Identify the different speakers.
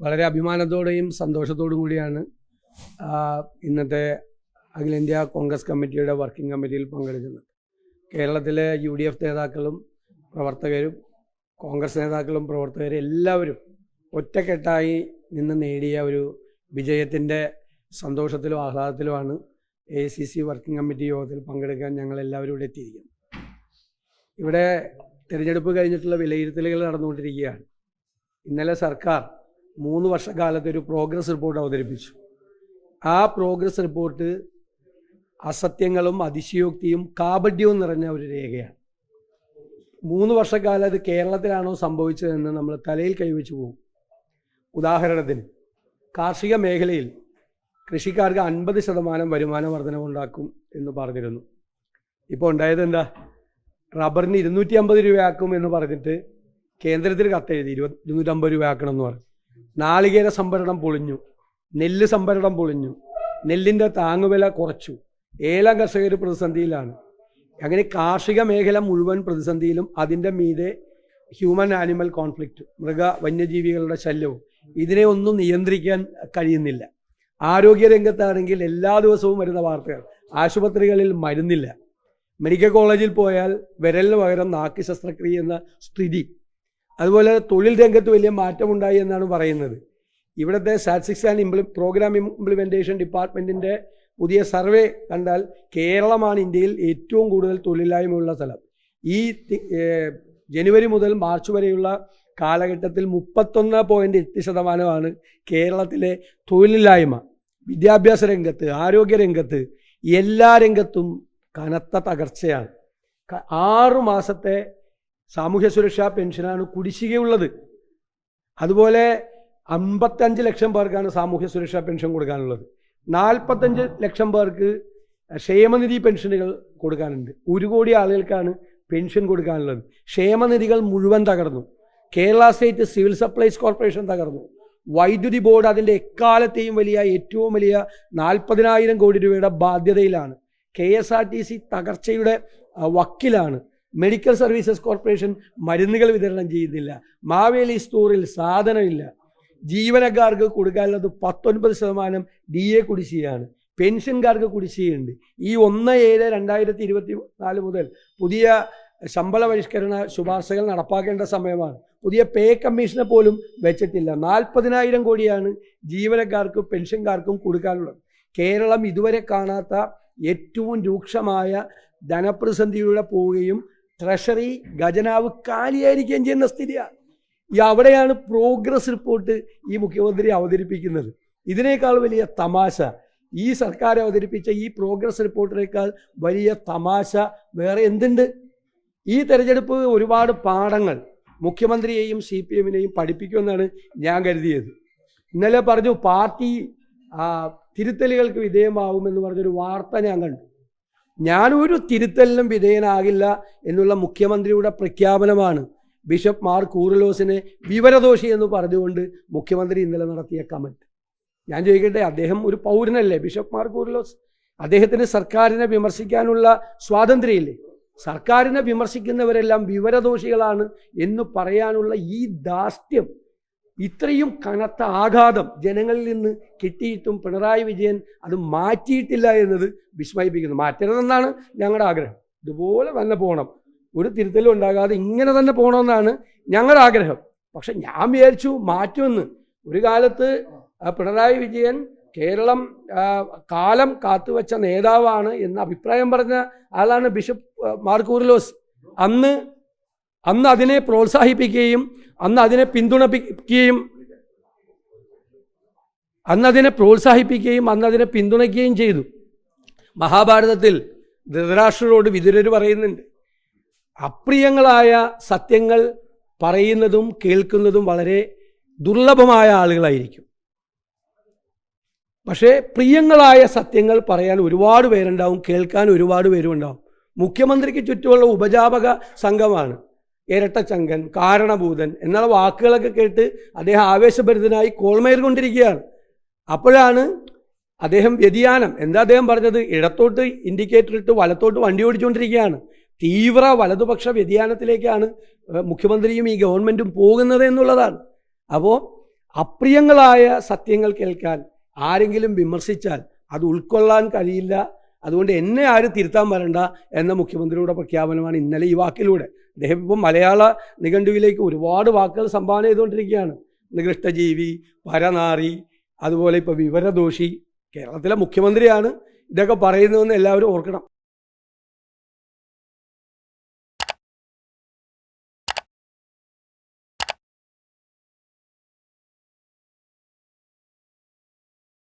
Speaker 1: വളരെ അഭിമാനത്തോടെയും സന്തോഷത്തോടും കൂടിയാണ് ഇന്നത്തെ അഖിലേന്ത്യാ കോൺഗ്രസ് കമ്മിറ്റിയുടെ വർക്കിംഗ് കമ്മിറ്റിയിൽ പങ്കെടുക്കുന്നത്. കേരളത്തിലെ യു ഡി എഫ് നേതാക്കളും പ്രവർത്തകരും കോൺഗ്രസ് നേതാക്കളും പ്രവർത്തകരും എല്ലാവരും ഒറ്റക്കെട്ടായി നിന്ന് നേടിയ ഒരു വിജയത്തിന്റെ സന്തോഷത്തിലും ആഹ്ലാദത്തിലുമാണ് A C C working committee യോഗത്തിൽ പങ്കെടുക്കാൻ ഞങ്ങൾ എല്ലാവരും ഇവിടെ എത്തിയിരിക്കുന്നത്. ഇവിടെ തിരഞ്ഞെടുപ്പ് കഴിഞ്ഞിട്ടുള്ള വിലയിരുത്തലുകൾ നടന്നുകൊണ്ടിരിക്കുകയാണ്. ഇന്നലെ സർക്കാർ മൂന്ന് വർഷക്കാലത്തെ ഒരു പ്രോഗ്രസ് റിപ്പോർട്ട് അവതരിപ്പിച്ചു. ആ പ്രോഗ്രസ് റിപ്പോർട്ട് അസത്യങ്ങളും അതിശയോക്തിയും കാപഡ്യവും നിറഞ്ഞ ഒരു രേഖയാണ്. മൂന്ന് വർഷക്കാലം അത് കേരളത്തിലാണോ സംഭവിച്ചതെന്ന് നമ്മൾ തലയിൽ കൈവച്ച് പോകും. ഉദാഹരണത്തിന് കാർഷിക മേഖലയിൽ കൃഷിക്കാർക്ക് അൻപത് ശതമാനം വരുമാന വർധനവുണ്ടാക്കും എന്ന് പറഞ്ഞിരുന്നു. ഇപ്പോൾ ഉണ്ടായത് എന്താ? റബ്ബറിന് ഇരുന്നൂറ്റി അമ്പത് രൂപയാക്കും എന്ന് പറഞ്ഞിട്ട് കേന്ദ്രത്തിൽ കത്തെഴുതി ഇരുപത് ഇരുന്നൂറ്റമ്പത് രൂപയാക്കണം എന്ന് പറഞ്ഞു. നാളികേര സംഭരണം പൊളിഞ്ഞു നെല്ല് സംഭരണം പൊളിഞ്ഞു നെല്ലിന്റെ താങ്ങുവില കുറച്ചു. ഏലം കർഷകർ പ്രതിസന്ധിയിലാണ്. അങ്ങനെ കാർഷിക മേഖല മുഴുവൻ പ്രതിസന്ധിയിലും അതിന്റെ മീതെ ഹ്യൂമൻ ആനിമൽ കോൺഫ്ലിക്റ്റ് മൃഗ വന്യജീവികളുടെ ശല്യവും. ഇതിനെ ഒന്നും നിയന്ത്രിക്കാൻ കഴിയുന്നില്ല. ആരോഗ്യ രംഗത്താണെങ്കിൽ എല്ലാ ദിവസവും വരുന്ന വാർത്തകൾ ആശുപത്രികളിൽ മരുന്നില്ല. മെഡിക്കൽ കോളേജിൽ പോയാൽ വിരലിന് പകരം നാക്ക് ശസ്ത്രക്രിയ എന്ന സ്ഥിതി അതുപോലെ തൊഴിൽ രംഗത്ത് വലിയ മാറ്റമുണ്ടായി എന്നാണ് പറയുന്നത്. ഇവിടുത്തെ സ്റ്റാറ്റിസ്റ്റിക്സ് ആൻഡ് ഇംപ്ലി പ്രോഗ്രാം ഇംപ്ലിമെന്റേഷൻ ഡിപ്പാർട്ട്മെന്റിന്റെ പുതിയ സർവേ കണ്ടാൽ കേരളമാണ് ഇന്ത്യയിൽ ഏറ്റവും കൂടുതൽ തൊഴിലില്ലായ്മയുള്ള സ്ഥലം. ഈ ജനുവരി മുതൽ മാർച്ച് വരെയുള്ള കാലഘട്ടത്തിൽ മുപ്പത്തൊന്ന് പോയിന്റ് എട്ട് ശതമാനമാണ് കേരളത്തിലെ തൊഴിലില്ലായ്മ. വിദ്യാഭ്യാസ രംഗത്ത് ആരോഗ്യ രംഗത്ത് എല്ലാ രംഗത്തും കനത്ത തകർച്ചയാണ്. ആറു മാസത്തെ സാമൂഹ്യ സുരക്ഷാ പെൻഷനാണ് കുടിശ്ശികയുള്ളത്. അതുപോലെ അമ്പത്തഞ്ച് ലക്ഷം പേർക്കാണ് സാമൂഹ്യ സുരക്ഷാ പെൻഷൻ കൊടുക്കാനുള്ളത്. നാൽപ്പത്തഞ്ച് ലക്ഷം പേർക്ക് ക്ഷേമനിധി പെൻഷനുകൾ കൊടുക്കാനുണ്ട്. ഒരു കോടി ആളുകൾക്കാണ് പെൻഷൻ കൊടുക്കാനുള്ളത്. ക്ഷേമനിധികൾ മുഴുവൻ തകർന്നു. Kerala state civil supplies corporation തകർന്നു. വൈദ്യുതി ബോർഡ് അതിന്റെ എക്കാലത്തെയും വലിയ ഏറ്റവും വലിയ നാൽപ്പതിനായിരം കോടി രൂപയുടെ ബാധ്യതയിലാണ്. K S R T C തകർച്ചയുടെ വക്കിലാണ്. മെഡിക്കൽ സർവീസസ് കോർപ്പറേഷൻ മരുന്നുകൾ വിതരണം ചെയ്യുന്നില്ല. മാവേലി സ്റ്റോറിൽ സാധനമില്ല. ജീവനക്കാർക്ക് കൊടുക്കാനുള്ളത് പത്തൊൻപത് ശതമാനം ഡി എ കുടിശ്ശികയാണ്. പെൻഷൻകാർക്ക് കുടിശ്ശികയുണ്ട്. ഈ ഒന്ന് ഏഴ് രണ്ടായിരത്തി ഇരുപത്തി നാല് മുതൽ പുതിയ ശമ്പള പരിഷ്കരണ ശുപാർശകൾ നടപ്പാക്കേണ്ട സമയമാണ്. പുതിയ പേ കമ്മീഷനെ പോലും വെച്ചിട്ടില്ല. നാൽപ്പതിനായിരം കോടിയാണ് ജീവനക്കാർക്കും പെൻഷൻകാർക്കും കൊടുക്കാനുള്ളത്. കേരളം ഇതുവരെ കാണാത്ത ഏറ്റവും രൂക്ഷമായ ധനപ്രതിസന്ധിയിലൂടെ പോവുകയും ട്രഷറി ഖജനാവ് കാലിയായിരിക്കുകയും ചെയ്യുന്ന സ്ഥിതിയാണ് ഈ അവിടെയാണ് പ്രോഗ്രസ് റിപ്പോർട്ട് ഈ മുഖ്യമന്ത്രി അവതരിപ്പിക്കുന്നത്. ഇതിനേക്കാൾ വലിയ തമാശ ഈ സർക്കാർ അവതരിപ്പിച്ച ഈ പ്രോഗ്രസ് റിപ്പോർട്ടിനേക്കാൾ വലിയ തമാശ വേറെ എന്തുണ്ട്? ഈ തെരഞ്ഞെടുപ്പ് ഒരുപാട് പാഠങ്ങൾ മുഖ്യമന്ത്രിയെയും സി പി എമ്മിനെയും പഠിപ്പിക്കുമെന്നാണ് ഞാൻ കരുതിയത്. ഇന്നലെ പറഞ്ഞു പാർട്ടി തിരുത്തലുകൾക്ക് വിധേയമാവുമെന്ന് പറഞ്ഞൊരു വാർത്ത ഞാൻ കണ്ടു. ഞാൻ ഒരു തിരുത്തലിനും വിധേയനാകില്ല എന്നുള്ള മുഖ്യമന്ത്രിയുടെ പ്രഖ്യാപനമാണ്. ബിഷപ്പ് മാർ കൂറലോസിനെ വിവരദോഷി എന്ന് പറഞ്ഞുകൊണ്ട് മുഖ്യമന്ത്രി ഇന്നലെ നടത്തിയ കമന്റ്. ഞാൻ ചോദിക്കട്ടെ അദ്ദേഹം ഒരു പൗരനല്ലേ ബിഷപ്പ് മാർ കൂറലോസ്? അദ്ദേഹത്തിന് സർക്കാരിനെ വിമർശിക്കാനുള്ള സ്വാതന്ത്ര്യമില്ലേ? സർക്കാരിനെ വിമർശിക്കുന്നവരെല്ലാം വിവരദോഷികളാണ് എന്ന് പറയാനുള്ള ഈ ദാസ്യം ഇത്രയും കനത്ത ആഘാതം ജനങ്ങളിൽ നിന്ന് കിട്ടിയിട്ടും പിണറായി വിജയൻ അത് മാറ്റിയിട്ടില്ല എന്നത് വിസ്മയിപ്പിക്കുന്നു. മാറ്റരുതെന്നാണ് ഞങ്ങളുടെ ആഗ്രഹം. ഇതുപോലെ തന്നെ പോകണം ഒരു തിരുത്തലും ഉണ്ടാകാതെ ഇങ്ങനെ തന്നെ പോകണമെന്നാണ് ഞങ്ങളുടെ ആഗ്രഹം. പക്ഷെ ഞാൻ വിചാരിച്ചു മാറ്റുമെന്ന്. ഒരു കാലത്ത് പിണറായി വിജയൻ കേരളം കാലം കാത്തുവച്ച നേതാവാണ് എന്ന അഭിപ്രായം പറഞ്ഞ ആളാണ് ബിഷപ്പ് മാർക്കൂറിലോസ്. അന്ന് അന്ന് അതിനെ പ്രോത്സാഹിപ്പിക്കുകയും അന്ന് അതിനെ പിന്തുണപ്പിക്കുകയും അന്ന് അതിനെ പ്രോത്സാഹിപ്പിക്കുകയും അന്ന് അതിനെ പിന്തുണയ്ക്കുകയും ചെയ്തു. മഹാഭാരതത്തിൽ ധൃതരാഷ്ട്രരോട് വിതുരർ പറയുന്നുണ്ട് അപ്രിയങ്ങളായ സത്യങ്ങൾ പറയുന്നതും കേൾക്കുന്നതും വളരെ ദുർലഭമായ ആളുകളായിരിക്കും. പക്ഷേ പ്രിയങ്ങളായ സത്യങ്ങൾ പറയാൻ ഒരുപാട് പേരുണ്ടാവും കേൾക്കാൻ ഒരുപാട് പേരുണ്ടാവും. മുഖ്യമന്ത്രിക്ക് ചുറ്റുമുള്ള ഉപജാപക സംഘമാണ്. ഇരട്ടച്ചങ്കൻ കാരണഭൂതൻ എന്നുള്ള വാക്കുകളൊക്കെ കേട്ട് അദ്ദേഹം ആവേശഭരിതനായി കോൾമേർ കൊണ്ടിരിക്കുകയാണ് അപ്പോഴാണ് അദ്ദേഹം വ്യതിയാനം. എന്താ അദ്ദേഹം പറഞ്ഞത്? ഇടത്തോട്ട് ഇൻഡിക്കേറ്റർ ഇട്ട് വലത്തോട്ട് വണ്ടി ഓടിച്ചുകൊണ്ടിരിക്കുകയാണ്. തീവ്ര വലതുപക്ഷ വ്യതിയാനത്തിലേക്കാണ് മുഖ്യമന്ത്രിയും ഈ ഗവൺമെന്റും പോകുന്നത് എന്നുള്ളതാണ്. അപ്പോൾ അപ്രിയങ്ങളായ സത്യങ്ങൾ കേൾക്കാൻ ആരെങ്കിലും വിമർശിച്ചാൽ അത് ഉൾക്കൊള്ളാൻ കഴിയില്ല. അതുകൊണ്ട് എന്നെ ആരും തിരുത്താൻ വരണ്ട എന്ന മുഖ്യമന്ത്രിയുടെ പ്രഖ്യാപനമാണ് ഇന്നലെ ഈ വാക്കിലൂടെ. അദ്ദേഹം ഇപ്പം മലയാള നിഘണ്ടുവിലേക്ക് ഒരുപാട് വാക്കുകൾ സംഭാവന ചെയ്തുകൊണ്ടിരിക്കുകയാണ്. നികൃഷ്ടജീവി പരനാറി അതുപോലെ ഇപ്പോൾ വിവരദോഷി കേരളത്തിലെ മുഖ്യമന്ത്രിയാണ് ഇതൊക്കെ പറയുന്നതെന്ന് എല്ലാവരും ഓർക്കണം.